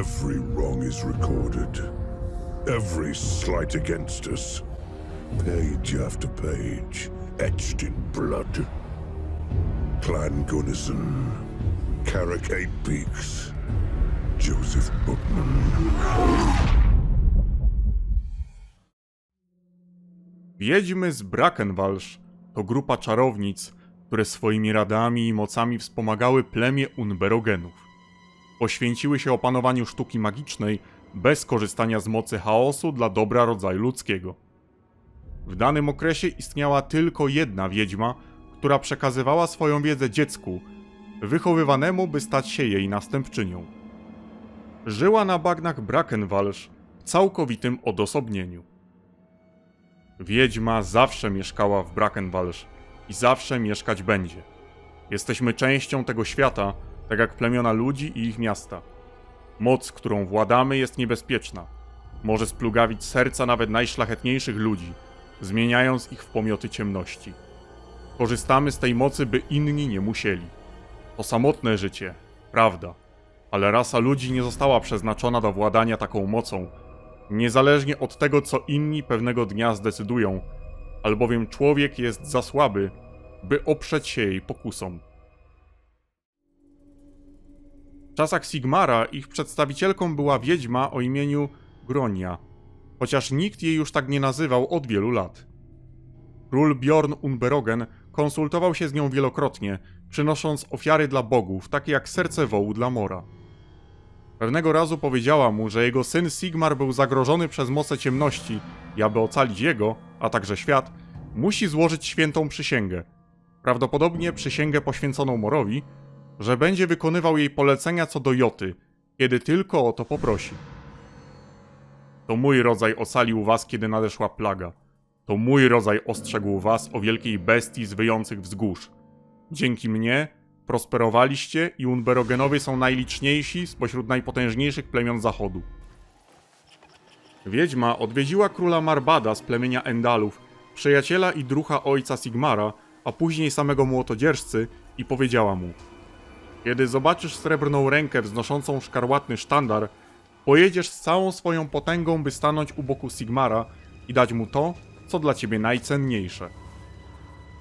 Every wrong is recorded. Every slight against us. Page after page, etched in blood. Clan Gunnison, Carrick Eight Peaks, Joseph Bookman. Wiedźmy z Brackenwalsz to grupa czarownic, które swoimi radami i mocami wspomagały plemię Unberogenów. Poświęciły się opanowaniu sztuki magicznej bez korzystania z mocy chaosu dla dobra rodzaju ludzkiego. W danym okresie istniała tylko jedna wiedźma, która przekazywała swoją wiedzę dziecku, wychowywanemu, by stać się jej następczynią. Żyła na bagnach Brackenwalsz w całkowitym odosobnieniu. Wiedźma zawsze mieszkała w Brackenwalsz i zawsze mieszkać będzie. Jesteśmy częścią tego świata, tak jak plemiona ludzi i ich miasta. Moc, którą władamy, jest niebezpieczna. Może splugawić serca nawet najszlachetniejszych ludzi, zmieniając ich w pomioty ciemności. Korzystamy z tej mocy, by inni nie musieli. To samotne życie, prawda, ale rasa ludzi nie została przeznaczona do władania taką mocą, niezależnie od tego, co inni pewnego dnia zdecydują, albowiem człowiek jest za słaby, by oprzeć się jej pokusom. W czasach Sigmara ich przedstawicielką była wiedźma o imieniu Gronia, chociaż nikt jej już tak nie nazywał od wielu lat. Król Bjorn Unberogen konsultował się z nią wielokrotnie, przynosząc ofiary dla bogów, takie jak serce wołu dla Mora. Pewnego razu powiedziała mu, że jego syn Sigmar był zagrożony przez moce ciemności i aby ocalić jego, a także świat, musi złożyć świętą przysięgę. Prawdopodobnie przysięgę poświęconą Morowi, że będzie wykonywał jej polecenia co do Joty, kiedy tylko o to poprosi. To mój rodzaj ocalił was, kiedy nadeszła plaga. To mój rodzaj ostrzegł was o wielkiej bestii z wyjących wzgórz. Dzięki mnie prosperowaliście i Unberogenowie są najliczniejsi spośród najpotężniejszych plemion zachodu. Wiedźma odwiedziła króla Marbada z plemienia Endalów, przyjaciela i drucha ojca Sigmara, a później samego młotodzierżcy i powiedziała mu Kiedy zobaczysz srebrną rękę wznoszącą szkarłatny sztandar, pojedziesz z całą swoją potęgą, by stanąć u boku Sigmara i dać mu to, co dla ciebie najcenniejsze.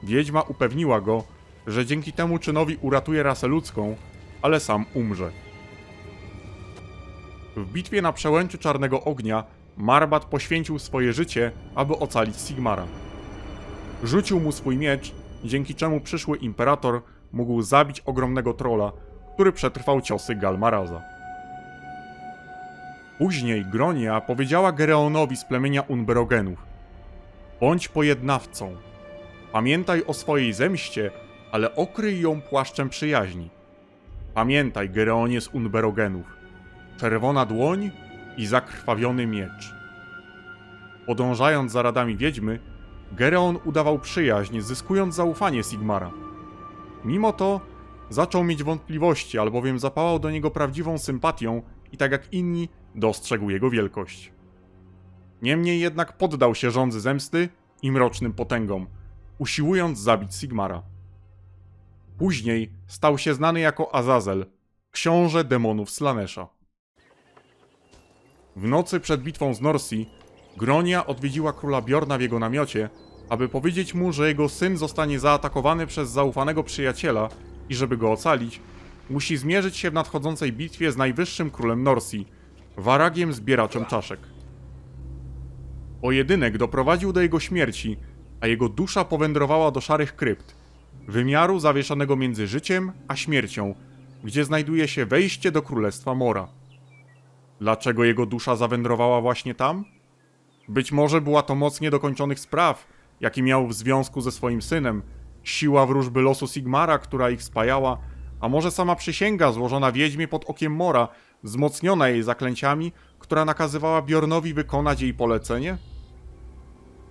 Wiedźma upewniła go, że dzięki temu czynowi uratuje rasę ludzką, ale sam umrze. W bitwie na przełęczy Czarnego Ognia Marbat poświęcił swoje życie, aby ocalić Sigmara. Rzucił mu swój miecz, dzięki czemu przyszły imperator mógł zabić ogromnego trola, który przetrwał ciosy Galmaraza. Później Gronia powiedziała Gereonowi z plemienia Unberogenów: Bądź pojednawcą. Pamiętaj o swojej zemście, ale okryj ją płaszczem przyjaźni. Pamiętaj, Gereonie z Unberogenów. Czerwona dłoń i zakrwawiony miecz. Podążając za radami wiedźmy, Gereon udawał przyjaźń, zyskując zaufanie Sigmara. Mimo to zaczął mieć wątpliwości, albowiem zapałał do niego prawdziwą sympatią i tak jak inni, dostrzegł jego wielkość. Niemniej jednak poddał się rządzy zemsty i mrocznym potęgom, usiłując zabić Sigmara. Później stał się znany jako Azazel, książę demonów Slanesha. W nocy przed bitwą z Norsi, Gronia odwiedziła króla Bjorna w jego namiocie, aby powiedzieć mu, że jego syn zostanie zaatakowany przez zaufanego przyjaciela i żeby go ocalić, musi zmierzyć się w nadchodzącej bitwie z najwyższym królem Norsi, Waragiem Zbieraczem Czaszek. Pojedynek doprowadził do jego śmierci, a jego dusza powędrowała do szarych krypt, wymiaru zawieszonego między życiem a śmiercią, gdzie znajduje się wejście do królestwa Mora. Dlaczego jego dusza zawędrowała właśnie tam? Być może była to moc niedokończonych spraw, jaki miał w związku ze swoim synem, siła wróżby losu Sigmara, która ich spajała, a może sama przysięga złożona wiedźmie pod okiem Mora, wzmocniona jej zaklęciami, która nakazywała Bjornowi wykonać jej polecenie?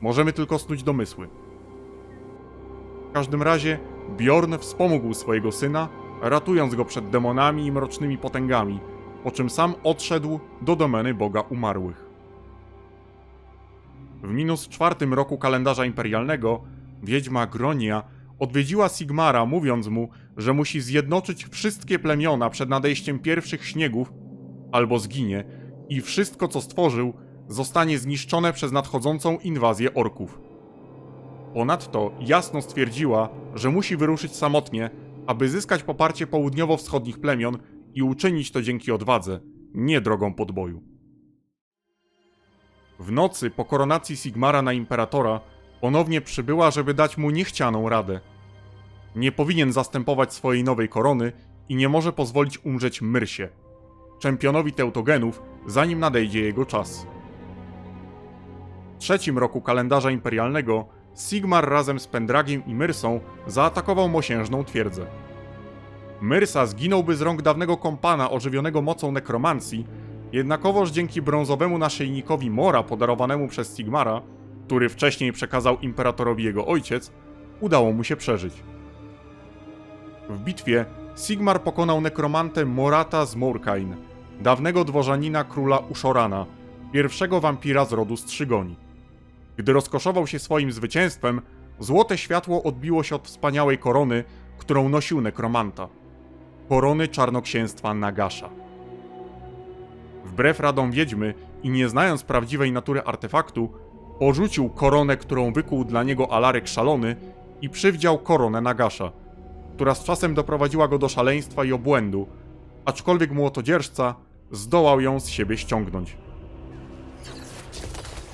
Możemy tylko snuć domysły. W każdym razie Bjorn wspomógł swojego syna, ratując go przed demonami i mrocznymi potęgami, po czym sam odszedł do domeny Boga Umarłych. W minus czwartym roku kalendarza imperialnego wiedźma Gronia odwiedziła Sigmara, mówiąc mu, że musi zjednoczyć wszystkie plemiona przed nadejściem pierwszych śniegów albo zginie i wszystko co stworzył zostanie zniszczone przez nadchodzącą inwazję orków. Ponadto jasno stwierdziła, że musi wyruszyć samotnie, aby zyskać poparcie południowo-wschodnich plemion i uczynić to dzięki odwadze, nie drogą podboju. W nocy po koronacji Sigmara na imperatora ponownie przybyła, żeby dać mu niechcianą radę. Nie powinien zastępować swojej nowej korony i nie może pozwolić umrzeć Myrsie, czempionowi Teutogenów, zanim nadejdzie jego czas. W trzecim roku kalendarza imperialnego Sigmar razem z Pendragiem i Myrsą zaatakował mosiężną twierdzę. Myrsa zginąłby z rąk dawnego kompana ożywionego mocą nekromancji, jednakowoż dzięki brązowemu naszyjnikowi Mora podarowanemu przez Sigmara, który wcześniej przekazał imperatorowi jego ojciec, udało mu się przeżyć. W bitwie Sigmar pokonał nekromantę Morata z Morkain, dawnego dworzanina króla Ushorana, pierwszego wampira z rodu Strzygoni. Gdy rozkoszował się swoim zwycięstwem, złote światło odbiło się od wspaniałej korony, którą nosił nekromanta. Korony czarnoksięstwa Nagasza. Wbrew radom wiedźmy i nie znając prawdziwej natury artefaktu, porzucił koronę, którą wykuł dla niego Alarek szalony i przywdział koronę Nagasza, która z czasem doprowadziła go do szaleństwa i obłędu, aczkolwiek młotodzierżca zdołał ją z siebie ściągnąć.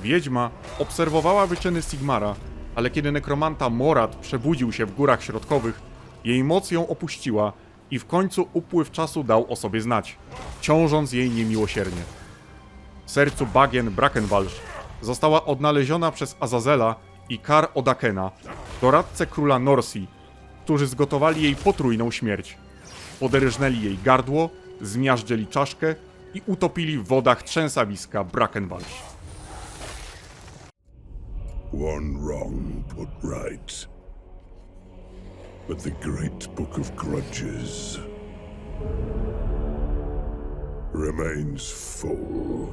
Wiedźma obserwowała wyczyny Sigmara, ale kiedy nekromanta Morat przebudził się w górach środkowych, jej moc ją opuściła i w końcu upływ czasu dał o sobie znać, ciążąc jej niemiłosiernie. W sercu bagien Brackenwalsz została odnaleziona przez Azazela i Kar Odakena, doradcę króla Norsi, którzy zgotowali jej potrójną śmierć. Poderżnęli jej gardło, zmiażdżyli czaszkę i utopili w wodach trzęsawiska Brackenwalsz. One wrong put right. But the great book of grudges remains full.